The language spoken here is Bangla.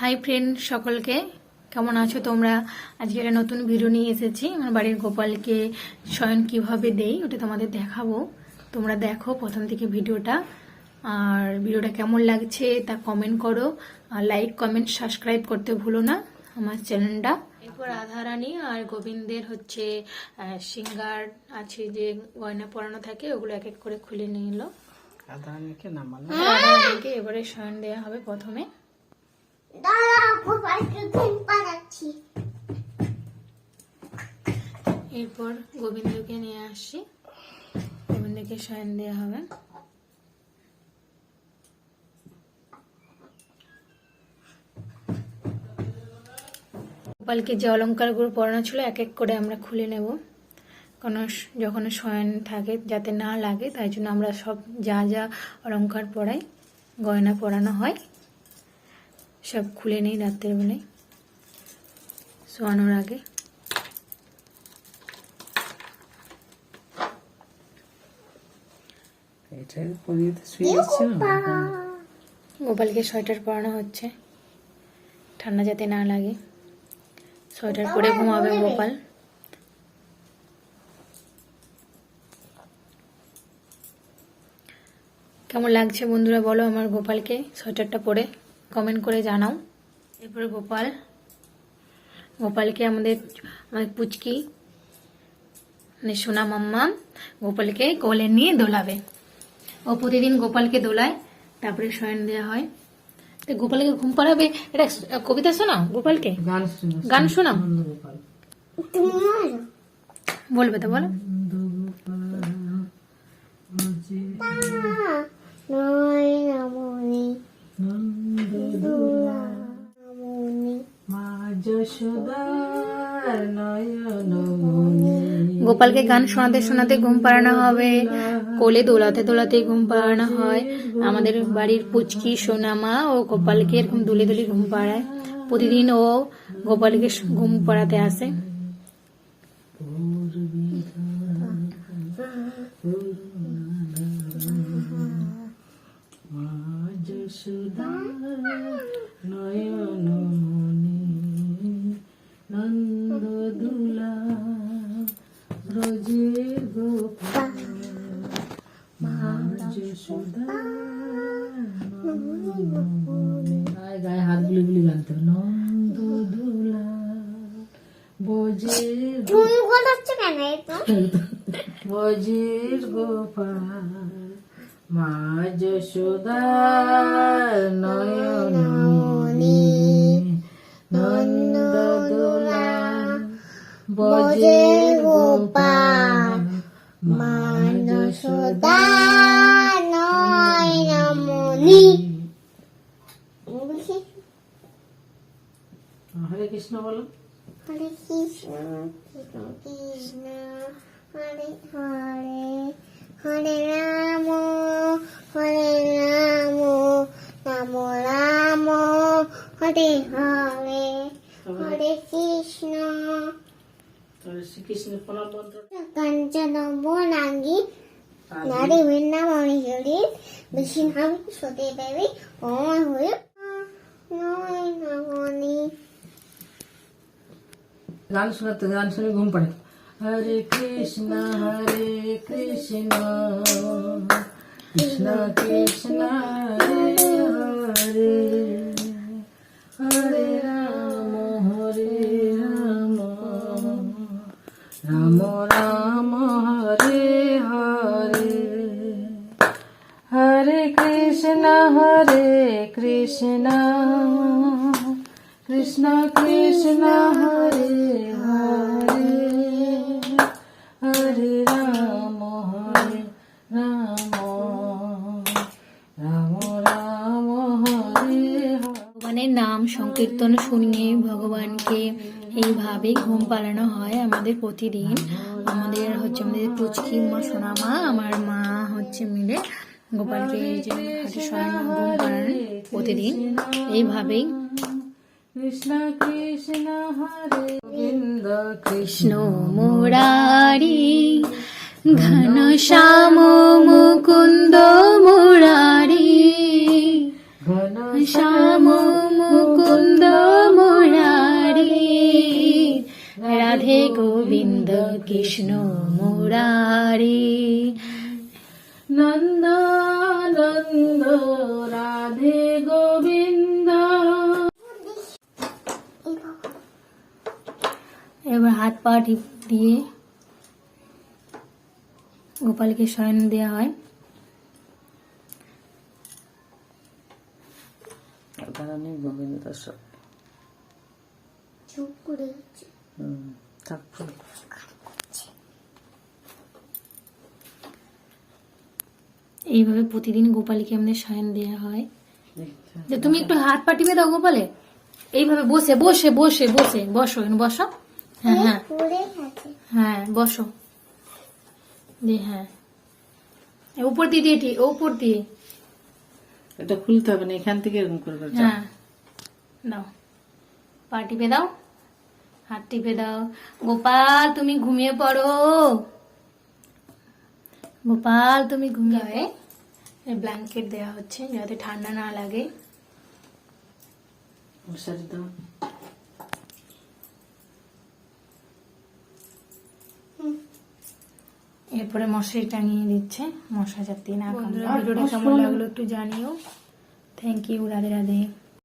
হাই ফ্রেন্ড সকলকে। কেমন আছো তোমরা? আজকে একটা নতুন ভিডিও নিয়ে এসেছি। আমার বাড়ির গোপালকে শয়ন কীভাবে দেই ওটা তোমাদের দেখাবো। তোমরা দেখো প্রথম থেকে ভিডিওটা। আর ভিডিওটা কেমন লাগছে তা কমেন্ট করো। আর লাইক কমেন্ট সাবস্ক্রাইব করতে ভুলো না আমার চ্যানেলটা। এরপর রাধারানী আর গোবিন্দের হচ্ছে সিঙ্গার আছে যে গয়না পরানো থাকে ওগুলো এক এক করে খুলে নিল। রাধারানীকে নামানো রাধারানীকে এবারে শয়ন দেওয়া হবে প্রথমে। এরপর গোবিন্দকে নিয়ে আসি। গোবিন্দকে শয়ন দেওয়া হবে। গোপালকে যে অলঙ্কারগুলো পরানো ছিল, এক এক করে আমরা খুলে নেব। স- যখন শয়ন থাকে, যাতে না লাগে, তাই জন্য আমরা সব যা যা অলঙ্কার পরাই, গয়না পরানো হয়। সব খুলে নেই রাত্রের বেলায়। শোয়ানোর আগে। গোপালকে সোয়েটার পরানো হচ্ছে। ঠান্ডা যাতে না লাগে। সোয়েটার পরে ঘুমাবে গোপাল। কেমন লাগছে বন্ধুরা বলো আমার গোপালকে সোয়েটারটা পরে? কমেন্ট করে জানাও। এরপরে গোপাল গোপালকে আমাদের আমাদের পুচকি মানে সোনা মাম্মা গোপালকে কোলে নিয়ে দোলাবে। ও প্রতিদিন গোপালকে দোলায় তারপরে শয়ন দেওয়া হয়। তো গোপালকে ঘুম পাড়াবে? এটা কবিতা শোনাও গোপালকে? গান শুনে গান শোনাও গোপাল। তুমি বলবে তো বলো। গোপালকে গান শোনাতে শোনাতে ঘুম পাড়ানো হবে। কোলে দোলাতে দোলাতে ঘুম পাড়ানো হয়। আমাদের বাড়ির পুচকি সোনামা ও গোপালকে এরকম দুলে দুলে ঘুম পাড়ায়। প্রতিদিন ও গোপালকে ঘুম পাড়াতে আসে। মা যশোদার নয়ন মনি নন্দ দুলা ব্রজের গোপাল মা যশোদার নয়ন মনি গায়ে হাত গুলি গুলি গানতে নন্দ বজের বজির গোপাল মা যশোদার নয়ন নন্দ দোলা বজির গোপাল হরে কৃষ্ণ বলো। হরে কৃষ্ণ কৃষ্ণ কৃষ্ণ হরে হরে হরে রাম হরে রাম রাম রাম হরে হরে। হরে কৃষ্ণ। হরে শ্রীকৃষ্ণের প্রণাম মন্ত্র কাঞ্চন বনাঙ্গি নারী চলি বেশি ভাবি সতে দেবী অমর হয়ে গান শোনাতে গান শুনে ঘুম পড়ে। হরে কৃষ্ণ হরে কৃষ্ণ। কৃষ্ণ কৃষ্ণ হরে হরে। কৃষ্ণ কৃষ্ণ কৃষ্ণ, হরে হরে হরে রাম হরে রাম রাম রাম, হরে ভগবানের নাম সংকীর্তন শুনিয়ে ভগবানকে এইভাবে ঘুম পালানো হয় আমাদের প্রতিদিন। আমাদের হচ্ছে আমাদের পুচকি মা সোনামা, আমার মা হচ্ছে মিলে গোপালকে এই যে হাটে ঘুম পাড়ান প্রতিদিন এইভাবেই কৃষ্ণ কৃষ্ণ হরে গোবিন্দ কৃষ্ণ। মুরারি ঘন শ্যাম মুকুন্দ মুরারি। ঘন শ্যাম মুকুন্দ মুকুন্দ মুরারি। রাধে গোবিন্দ কৃষ্ণ মুরারি। নন্দ নন্দ রাধে গোবিন্দ। এবার হাত পা টিপ দিয়ে গোপালকে শয়ন দেওয়া হয়। গোবিন্দ চুপ করে আছে। এইভাবে প্রতিদিন গোপালকে আমাদের শয়ন দেওয়া হয়। যে তুমি একটু হাত পা টিপে দাও গোপালে। এইভাবে বসে বসে বসে বসে বসো বসো। হ্যাঁ হ্যাঁ। হ্যাঁ বসো। দিয়ে হ্যাঁ। উপর দিয়ে দিয়ে উপর দিয়ে। এটা খুলতে হবে না এখান থেকে এরকম করে করে হ্যাঁ। দাও পা টিপে দাও। হাত টিপে দাও। গোপাল তুমি ঘুমিয়ে পড়ো। গোপাল তুমি ঘুমিয়ে ব্ল্যাঙ্কেট দেওয়া হচ্ছে যাতে ঠান্ডা না লাগে। এরপরে মশারি টাঙিয়ে দিচ্ছে। মশা যাতে না ভিডিওটা কেমন লাগল একটু জানিও। Thank you Radhe Radhe.